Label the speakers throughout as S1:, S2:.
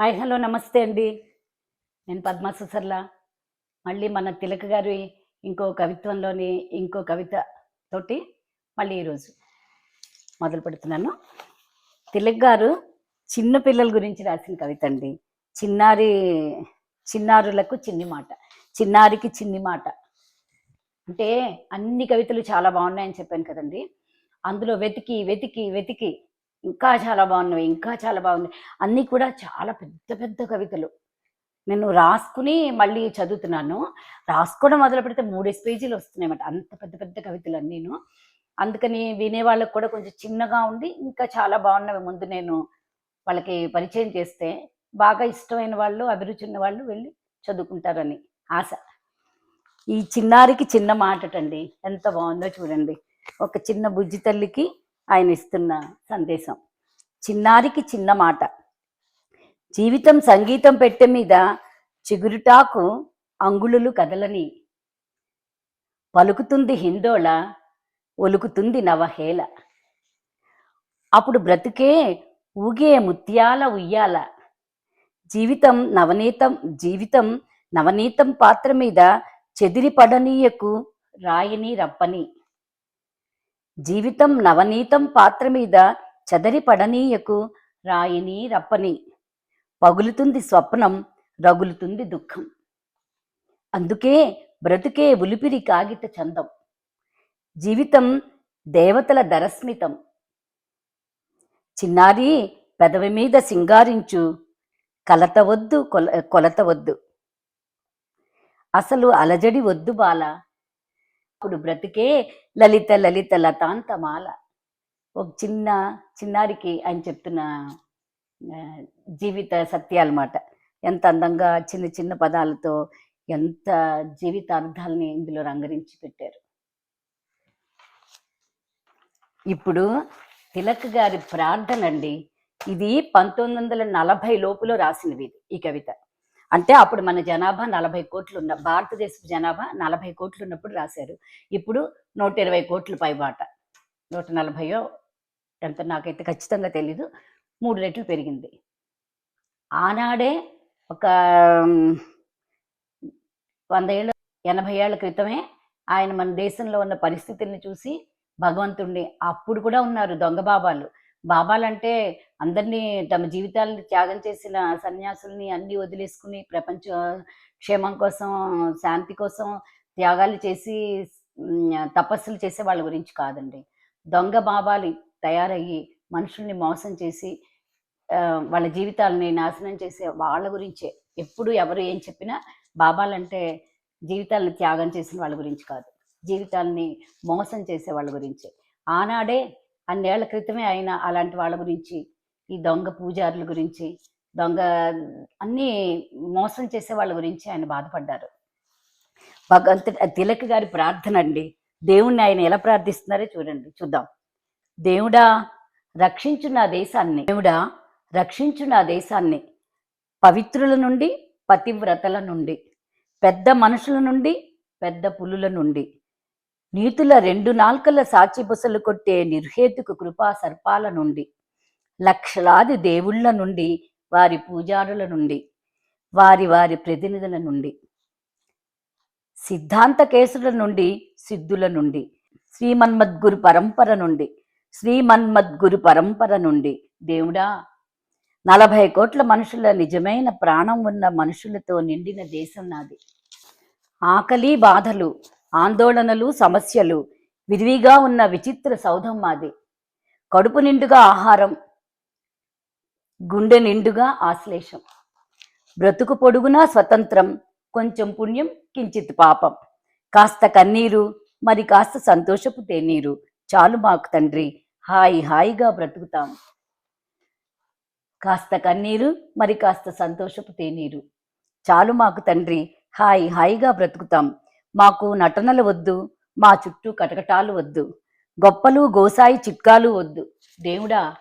S1: Hi hello నమస్తే అండి. నేను పద్మా సుసర్ల. మళ్ళీ మన తిలక్ గారి ఇంకో కవిత్వంలోని ఇంకో కవిత తోటి మళ్ళీ ఈరోజు మొదలు పెడుతున్నాను. తిలక్ గారు చిన్న పిల్లల గురించి రాసిన కవిత అండి. చిన్నారి చిన్నారులకు చిన్ని మాట చిన్నారికి చిన్ని మాట. అంటే అన్ని కవితలు చాలా బాగున్నాయని చెప్పాను కదండి. అందులో వెతికి వెతికి వెతికి ఇంకా చాలా బాగున్నవి ఇంకా చాలా బాగున్నాయి. అన్నీ కూడా చాలా పెద్ద పెద్ద కవితలు. నేను రాసుకుని మళ్ళీ చదువుతున్నాను. రాసుకోవడం మొదలు పెడితే మూడేసి పేజీలు వస్తున్నాయన్నమాట అంత పెద్ద పెద్ద కవితలు అన్నీను. అందుకని వినేవాళ్ళకి కూడా కొంచెం చిన్నగా ఉండి ఇంకా చాలా బాగున్నవి. ముందు నేను వాళ్ళకి పరిచయం చేస్తే బాగా ఇష్టమైన వాళ్ళు అభిరుచి ఉన్న వాళ్ళు వెళ్ళి చదువుకుంటారని ఆశ. ఈ చిన్నారికి చిన్న మాటటండి. ఎంత బాగుందో చూడండి. ఒక చిన్న బుజ్జి తల్లికి ఆయన ఇస్తున్న సందేశం. చిన్నారికి చిన్న మాట. జీవితం సంగీతం పెట్టె మీద చిగురుటాకు అంగుళులు కదలని. పలుకుతుంది హిందోళ ఒలుకుతుంది నవహేళ. అప్పుడు బ్రతుకే ఊగే ముత్యాల ఉయ్యాల. జీవితం నవనీతం జీవితం నవనీతం పాత్ర మీద చెదిరి పడనీయకు రప్పని. జీవితం నవనీతం పాత్ర మీద చెదరి పడనీయకు రాయిని రప్పని. పగులుతుంది స్వప్నం రగులుతుంది దుఃఖం. అందుకే బ్రతుకే ఉలిపిరి కాగిత చందం. జీవితం దేవతల దరస్మితం. చిన్నారి పెదవి మీద సింగారించు కలత వద్దు కొల కొలత వద్దు. అసలు అలజడి వద్దు బాల. అప్పుడు బ్రతికే లలిత లలిత లతాంతమాల. ఒక చిన్న చిన్నారికి ఆయన చెప్తున్న జీవిత సత్యాలన్నమాట ఎంత అందంగా చిన్న చిన్న పదాలతో ఎంత జీవిత అర్థాలని ఇందులో రంగరించి పెట్టారు. ఇప్పుడు తిలక్ గారి ప్రార్థన అండి ఇది పంతొమ్మిది వందల నలభై లోపులో రాసినవి ఇది ఈ కవిత. అంటే అప్పుడు మన జనాభా నలభై కోట్లు ఉన్న భారతదేశపు జనాభా నలభై కోట్లు ఉన్నప్పుడు రాశారు. ఇప్పుడు నూట ఇరవై కోట్లు పైబాట నూట నలభైయో ఎంత నాకైతే ఖచ్చితంగా తెలీదు. మూడు రెట్లు పెరిగింది. ఆనాడే ఒక వంద ఏళ్ళ ఎనభై ఏళ్ళ క్రితమే ఆయన మన దేశంలో ఉన్న పరిస్థితుల్ని చూసి భగవంతుణ్ణి అప్పుడు కూడా ఉన్నారు దొంగ బాబాలు. బాబాలంటే అందరినీ తమ జీవితాలను త్యాగం చేసిన సన్యాసుల్ని అన్ని వదిలేసుకుని ప్రపంచ క్షేమం కోసం శాంతి కోసం త్యాగాలు చేసి తపస్సులు చేసే వాళ్ళ గురించి కాదండి. దొంగ బాబాలు తయారయ్యి మనుషుల్ని మోసం చేసి వాళ్ళ జీవితాలని నాశనం చేసే వాళ్ళ గురించే. ఎప్పుడు ఎవరు ఏం చెప్పినా బాబాలంటే జీవితాలను త్యాగం చేసిన వాళ్ళ గురించి కాదు. జీవితాలని మోసం చేసే వాళ్ళ గురించే. ఆనాడే అన్నేళ్ళ క్రితమే ఆయన అలాంటి వాళ్ళ గురించి ఈ దొంగ పూజారుల గురించి దొంగ అన్నీ మోసం చేసే వాళ్ళ గురించి ఆయన బాధపడ్డారు. భగవంతుడి తిలక్ గారి ప్రార్థన అండి. దేవుణ్ణి ఆయన ఎలా ప్రార్థిస్తున్నారో చూడండి చూద్దాం. దేవుడా రక్షించు నా దేశాన్ని. దేవుడా రక్షించు నా దేశాన్ని. పవిత్రుల నుండి పతివ్రతల నుండి. పెద్ద మనుషుల నుండి పెద్ద పులుల నుండి. నీతుల రెండు నాల్కల సాచి బుసలు కొట్టే నిర్హేతుకు కృపా సర్పాల నుండి లక్షలాది దేవుళ్ళ నుండి వారి పూజారుల నుండి వారి వారి ప్రతినిధుల నుండి సిద్ధాంత కేసుల నుండి సిద్ధుల నుండి శ్రీమన్మద్గురు పరంపర నుండి శ్రీమన్మద్గురు పరంపర నుండి. దేవుడా నలభై కోట్ల మనుషుల నిజమైన ప్రాణం ఉన్న మనుషులతో నిండిన దేశం నాది. ఆకలి బాధలు ఆందోళనలు సమస్యలు విరివిగా ఉన్న విచిత్ర సౌధం మాది. కడుపు నిండుగా ఆహారం గుండె నిండుగా ఆశ్లేషం. బ్రతుకు పొడుగునా స్వతంత్రం కొంచెం పుణ్యం కించిత్ పాపం. కాస్త కన్నీరు మరి కాస్త సంతోషపు తేనీరు. చాలు మాకు తండ్రి హాయి హాయిగా బ్రతుకుతాం. కాస్త కన్నీరు మరి కాస్త సంతోషపు తేనీరు. చాలు మాకు తండ్రి హాయి హాయిగా బ్రతుకుతాం. మాకు నటనలు వద్దు మా చుట్టూ కటకటాలు వద్దు గొప్పలు గోసాయి చిట్కాలు వద్దు. దేవుడా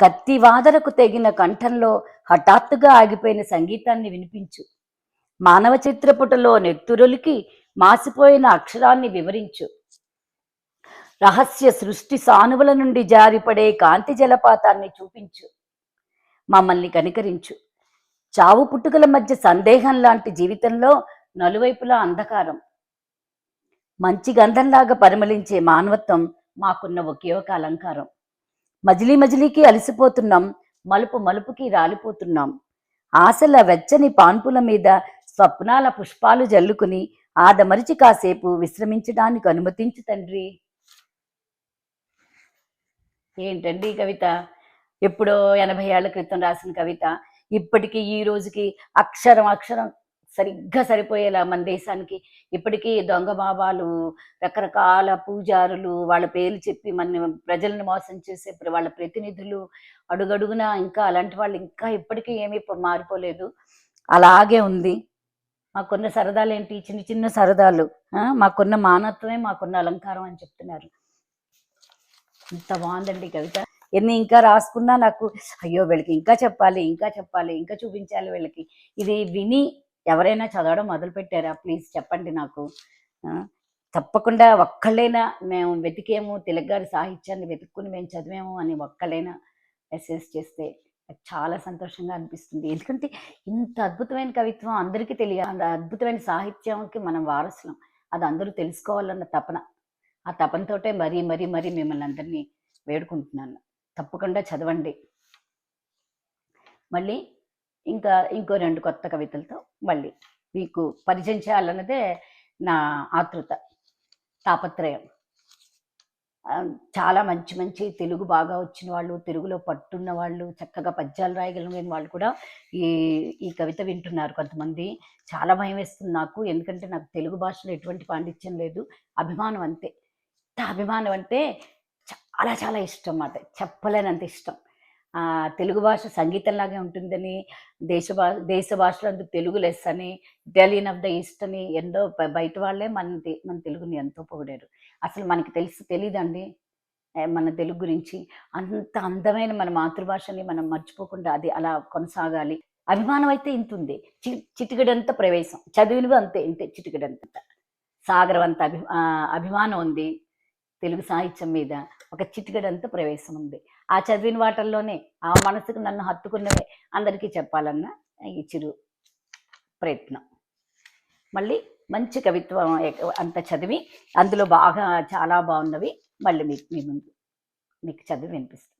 S1: కత్తివాదరకు తెగిన కంఠంలో హఠాత్తుగా ఆగిపోయిన సంగీతాన్ని వినిపించు. మానవ చిత్రపుటలో నెత్తురులికి మాసిపోయిన అక్షరాన్ని వివరించు. రహస్య సృష్టి సానువుల నుండి జారిపడే కాంతి జలపాతాన్ని చూపించు. మమ్మల్ని కనికరించు. చావు పుట్టుకల మధ్య సందేహం లాంటి జీవితంలో నలువైపులా అంధకారం. మంచి గంధంలాగా పరిమళించే మానవత్వం మాకున్న ఒకే ఒక అలంకారం. మజిలీ మజిలీకి అలసిపోతున్నాం మలుపు మలుపుకి రాలిపోతున్నాం. ఆశల వెచ్చని పాన్పుల మీద స్వప్నాల పుష్పాలు జల్లుకుని ఆదమరిచి కాసేపు విశ్రమించడానికి అనుమతించు తండ్రి. ఏంటండి ఈ కవిత? ఎప్పుడో ఎనభై ఏళ్ళ క్రితం రాసిన కవిత. ఇప్పటికీ ఈ రోజుకి అక్షరం అక్షరం సరిగ్గా సరిపోయేలా మన దేశానికి. ఇప్పటికీ దొంగ బాబాలు రకరకాల పూజారులు వాళ్ళ పేర్లు చెప్పి మన ప్రజలను మోసం చేసే వాళ్ళ ప్రతినిధులు అడుగడుగున ఇంకా అలాంటి వాళ్ళు ఇంకా ఇప్పటికీ ఏమీ మారిపోలేదు. అలాగే ఉంది. మాకున్న సరదాలు ఏంటి చిన్న చిన్న సరదాలు. మాకున్న మానత్వమే మాకున్న అలంకారం అని చెప్తున్నారు. ఇంత బాగుందండి కవిత. ఎన్ని ఇంకా రాసుకున్నా నాకు అయ్యో వీళ్ళకి ఇంకా చెప్పాలి ఇంకా చెప్పాలి ఇంకా చూపించాలి వీళ్ళకి. ఇది విని ఎవరైనా చదవడం మొదలుపెట్టారా? ప్లీజ్ చెప్పండి నాకు. తప్పకుండా ఒక్కళ్ళైనా మేము వెతికేము తెలుగుగారి సాహిత్యాన్ని వెతుక్కుని మేము చదివాము అని ఒక్కళ్ళైనా ఎస్ఎస్ చేస్తే చాలా సంతోషంగా అనిపిస్తుంది. ఎందుకంటే ఇంత అద్భుతమైన కవిత్వం అందరికీ తెలియాలి. అంత అద్భుతమైన సాహిత్యంకి మనం వారసులం. అది అందరూ తెలుసుకోవాలన్న తపన. ఆ తపనతోటే మరీ మరీ మరీ మిమ్మల్ని అందరినీ వేడుకుంటున్నాను. తప్పకుండా చదవండి. మళ్ళీ ఇంకా ఇంకో రెండు కొత్త కవితలతో మళ్ళీ మీకు పరిచయం చేయాలన్నదే నా ఆతృత తాపత్రయం. చాలా మంచి మంచి తెలుగు బాగా వచ్చిన వాళ్ళు తెలుగులో పట్టున్న వాళ్ళు చక్కగా పద్యాలు రాయగలిగిన వాళ్ళు కూడా ఈ ఈ కవిత వింటున్నారు కొంతమంది. చాలా భయం వేస్తుంది నాకు ఎందుకంటే నాకు తెలుగు భాషలో ఎటువంటి పాండిత్యం లేదు. అభిమానం అంతే. అభిమానం అంటే చాలా చాలా ఇష్టం అన్నమాట. చెప్పలేనంత ఇష్టం. తెలుగు భాష సంగీతంలాగే ఉంటుందని దేశ భా దేశ భాషలో తెలుగు లెస్ అని ఇటాలియన్ ఆఫ్ ద ఈస్ట్ అని ఎన్నో బయట వాళ్ళే మన మన తెలుగుని ఎంతో పొగిడారు. అసలు మనకి తెలుసు తెలియదండి మన తెలుగు గురించి. అంత అందమైన మన మాతృభాషని మనం మర్చిపోకుండా అది అలా కొనసాగాలి. అభిమానం అయితే ఇంత ఉంది చి చిటికడంత ప్రవేశం. చదివినవి అంతే ఇంతే చిటికడంత. సాగరవంత అభి అభిమానం ఉంది తెలుగు సాహిత్యం మీద ఒక చిటికడంత ప్రవేశం ఉంది. ఆ చదివిన వాటల్లోనే ఆ మనసుకు నన్ను హత్తుకున్నవే అందరికీ చెప్పాలన్న ఈ చిరు ప్రయత్నం. మళ్ళీ మంచి కవిత్వం అంత చదివి అందులో బాగా చాలా బాగున్నవి మళ్ళీ మీకు మీ ముందు మీకు చదివి వినిపిస్తుంది